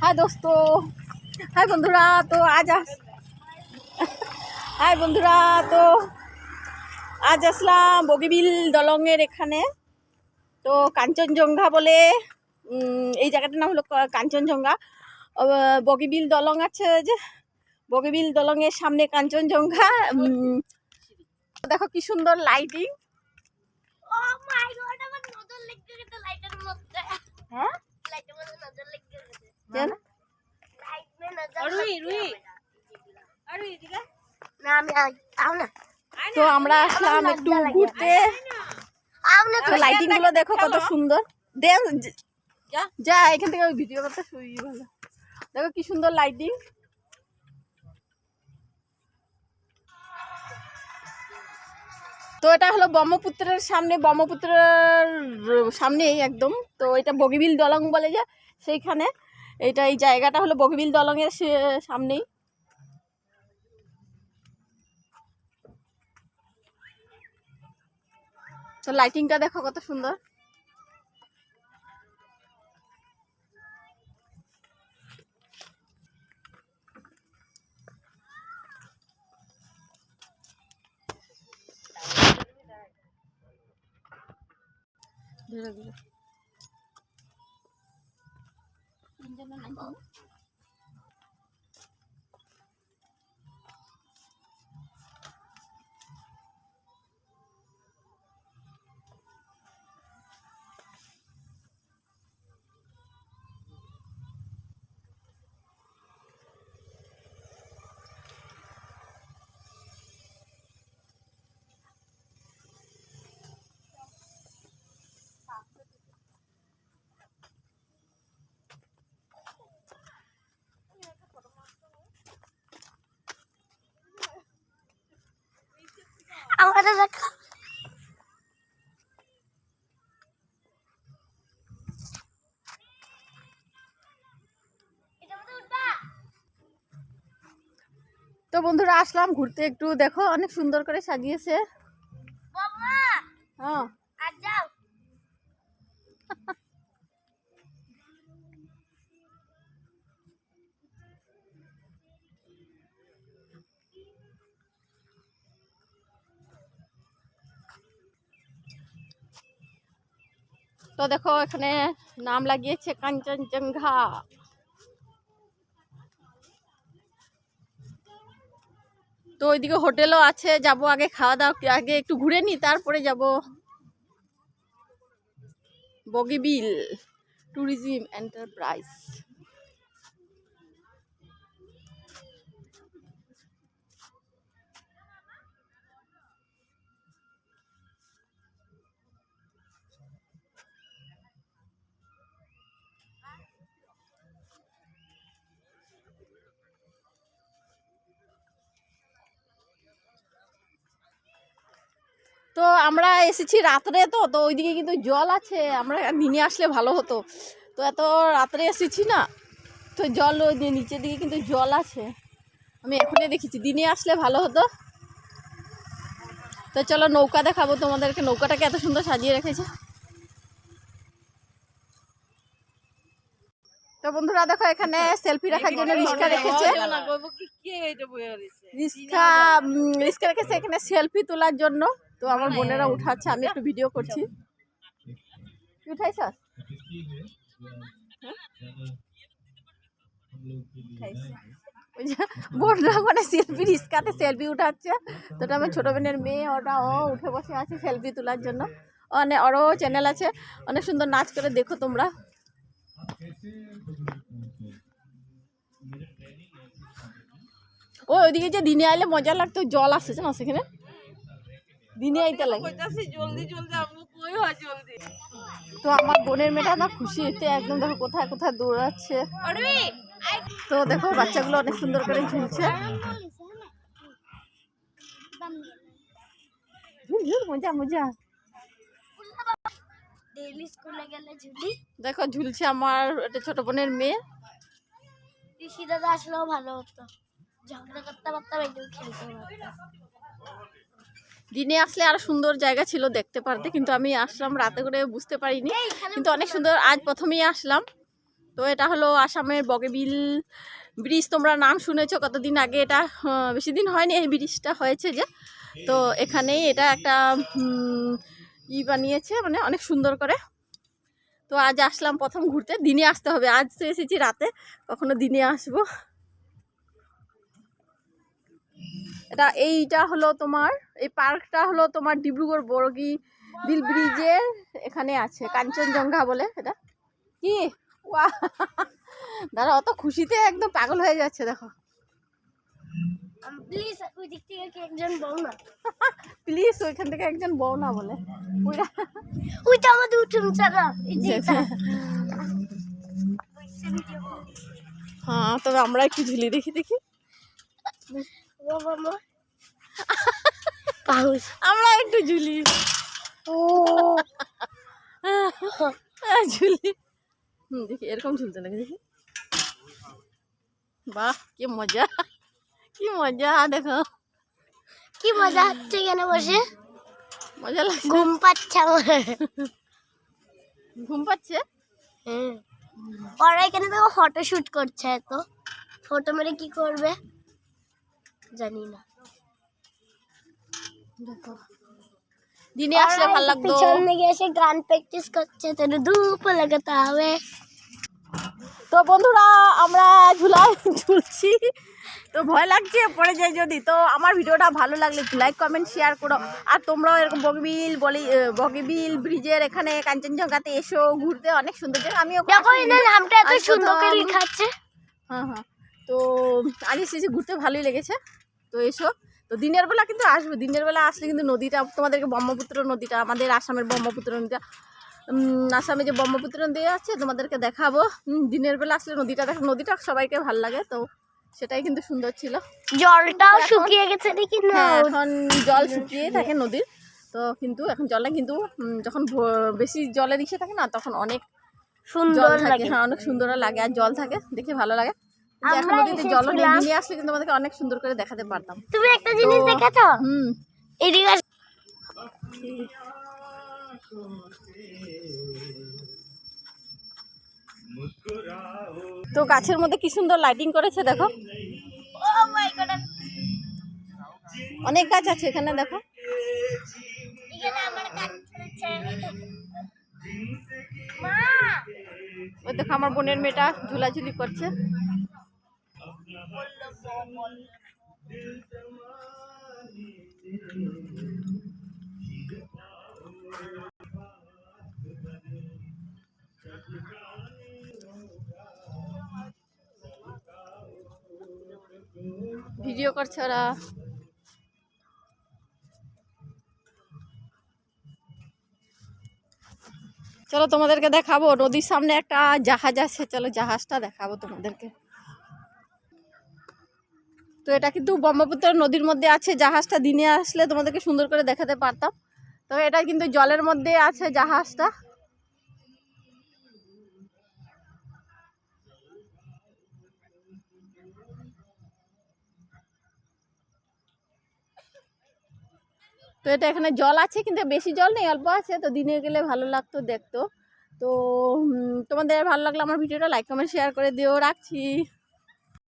High দোস্ত high বন্ধুরা তো আজ আস হাই বন্ধুরা তো আজ আসলাম বগিবিল দলংয়ের এখানে। তো কাঞ্চনজঙ্ঘা বলে এই জায়গাটার নাম হলো কাঞ্চনজঙ্ঘা। বগিবিল দলং আছে যে বগিবিল দলংয়ের সামনে কাঞ্চনজঙ্ঘা। উম, দেখো কি সুন্দর লাইটিং হ্যাঁ? তো আমরা আসলাম একটু ঘুরতে। তো। লাইটিংগুলো দেখো কত সুন্দর। ড্যান্স যা। এখান থেকে ভিডিও করতে শুই ভালো। দেখো কি সুন্দর লাইটিং তো এটা হলো ব্রহ্মপুত্রের সামনে ব্রহ্মপুত্রের সামনেই একদম। তো এটা বগিবিল দলং বলে যে সেইখানে। এটা এই জায়গাটা হলো বগিবিল দলংয়ের সামনেই। তো লাইটিংটা দেখো কত সুন্দর। ধীরে ধীরে। আমারে দেখা এটা তো বন্ধুরা আসলাম ঘুরতে একটু। দেখো অনেক সুন্দর করে সাজিয়েছে। হ্যাঁ। তো দেখো, এখানে নাম লাগিয়েছে কাঞ্চনজঙ্ঘা। তো ওইদিকে হোটেলও আছে, যাব আগে খাওয়া দাওয়া, আগে একটু ঘুরে নি, তারপরে যাব। বগিবিল ট্যুরিজম এন্টারপ্রাইজ তো আমরা এসেছি রাত্রে তো তো ওইদিকে কিন্তু জল আছে আমরা দিনে আসলে ভালো হতো। তো এত রাত্রে এসেছি না তো জল ওই নিচের দিকে কিন্তু জল আছে। আমি এখনই দেখেছি দিনে আসলে ভালো হতো। তো চলো নৌকা দেখাবো তোমাদেরকে নৌকাটাকে এত সুন্দর সাজিয়ে রেখেছে। তো বন্ধুরা দেখো এখানে সেলফি রাখার জন্য রিক্সা রেখেছে। উম, রিক্সা রেখেছে এখানে সেলফি তোলার জন্য। তো আমার বোনেরা উঠাচ্ছে আমি একটু ভিডিও করছি। উঠাইছ ওই বোনরা মানে সেলফি সেলফি উঠাচ্ছে তো আমার ছোটো বোনের মেয়ে ওটা ও উঠে বসে আছে সেলফি তোলার জন্য। অনেক ওরও চ্যানেল আছে অনেক সুন্দর নাচ করে দেখো তোমরা। ও ওইদিকে যে দিনে আইলে মজা লাগতো জল আসছে না সেখানে? দিনে আইতে লাগে। তো আমার বোনের মেয়েটা না খুশি হতে একদম দেখো কোথায় কোথায় দৌড়াচ্ছে। তো দেখো বাচ্চাগুলো অনেক সুন্দর করে ঝুলছে। ঝুল ঝুল মজা মজা। দেখো ঝুলছে আমার একটা ছোট বোনের মেয়ে। দাদা আসলেও ভালো হতো। ঝগড়া করতে পারতাম একদম খেলতে পারতাম দিনে আসলে আরও সুন্দর জায়গা ছিল দেখতে পারতে কিন্তু আমি আসলাম রাতে করে বুঝতে পারিনি। কিন্তু অনেক সুন্দর আজ প্রথমেই আসলাম। তো এটা হলো আসামের বগেবিল ব্রিজ তোমরা নাম শুনেছো কতদিন আগে এটা বেশি দিন হয়নি এই ব্রিজটা হয়েছে যে। তো এখানেই এটা একটা ই বানিয়েছে মানে অনেক সুন্দর করে। তো আজ আসলাম প্রথম ঘুরতে দিনে আসতে হবে। আজ তো এসেছি রাতে কখনো দিনে আসব। এটা এইটা হলো তোমার এই পার্কটা হলো তোমার ডিব্রুগড় বর্গি বিল ব্রিজের এখানে আছে কাঞ্চনজঙ্ঘা বলে এটা। কি? ওয়া দাদা অত খুশিতে একদম পাগল হয়ে যাচ্ছে দেখো। প্লিজ ওই দিক থেকে একজন বউ না? প্লিজ ওইখান থেকে একজন বউ না বলে। ওইটা ওইটা আমাদের উঠুন চালা এই হ্যাঁ তবে আমরা একটু ঝুলি দেখি দেখি। আমরা একটু ঝুলি ঝুলি দেখি এরকম ঝুলতে লাগে দেখি। বাহ কি মজা। কি মজা দেখো। কি মজা হচ্ছে এখানে বসে? মজা লাগছে। ঘুম পাচ্ছে আমার। ঘুম পাচ্ছে? হুম। ওরা এখানে দেখো ফটো শুট করছে এত। ফটো মেরে কি করবে? জানি না। দিনে আসলে ভালো লাগতো। পিছন দিকে এসে গান প্র্যাকটিস করছে তো ধূপ লাগাতে হবে। তো বন্ধুরা আমরা ঝুলা ঝুলছি। তো ভয় লাগছে পড়ে যাই যদি। তো আমার ভিডিওটা ভালো লাগলে লাইক কমেন্ট শেয়ার করো। আর তোমরাও এরকম বগবিল বলি বগিবিল ব্রিজের এখানে কাঞ্চনজঙ্ঘাতে এসো ঘুরতে। অনেক সুন্দর জায়গা। এদের নামটা এত সুন্দর করে লেখা আছে। হ্যাঁ হ্যাঁ। তো আজ এসেছি ঘুরতে ভালোই লেগেছে। তো এসো। তো দিনের বেলা কিন্তু আসবে। দিনের বেলা আসলে কিন্তু নদীটা তোমাদেরকে ব্রহ্মপুত্র নদীটা আমাদের আসামের ব্রহ্মপুত্র নদীটা আসামে যে ব্রহ্মপুত্র নদী আছে তোমাদেরকে দেখাবো। দিনের বেলা আসলে নদীটা দেখো নদীটা সবাইকে ভালো লাগে তো সেটাই কিন্তু সুন্দর ছিল। জলটাও শুকিয়ে গেছে নাকি না হ্যাঁ এখন জল শুকিয়ে থাকে নদীর। তো কিন্তু এখন জলে কিন্তু যখন বেশি জলের ইসে থাকে না তখন অনেক সুন্দর লাগে। হ্যাঁ অনেক সুন্দর লাগে আর জল থাকে দেখে ভালো লাগে। আমরা জল নেই আসলে কিন্তু আমাদেরকে অনেক সুন্দর করে দেখাতে পারতাম। তুমি একটা জিনিস দেখেছ? হুম। এদিকে তো গাছের মধ্যে কি সুন্দর লাইটিং করেছে দেখো। Oh অনেক গাছ আছে এখানে দেখো। দেখো আমার বোনের মেয়েটা ঝুলাঝুলি করছে। ভিডিও করছে ওরা চলো তোমাদেরকে দেখাবো, নদীর সামনে একটা জাহাজ আছে, চলো জাহাজটা দেখাবো তোমাদেরকে। তো এটা কিন্তু ব্রহ্মপুত্র নদীর মধ্যে আছে, জাহাজটা দিনে আসলে তোমাদেরকে সুন্দর করে দেখাতে পারতাম। তো এটা কিন্তু জলের মধ্যে আছে জাহাজটা। তো এটা এখানে জল আছে, কিন্তু বেশি জল নেই, অল্প আছে। তো দিনে গেলে ভালো লাগতো দেখতো। তো তোমাদের ভালো লাগলে আমার ভিডিওটা লাইক কমেন্ট শেয়ার করে দিও। রাখছি।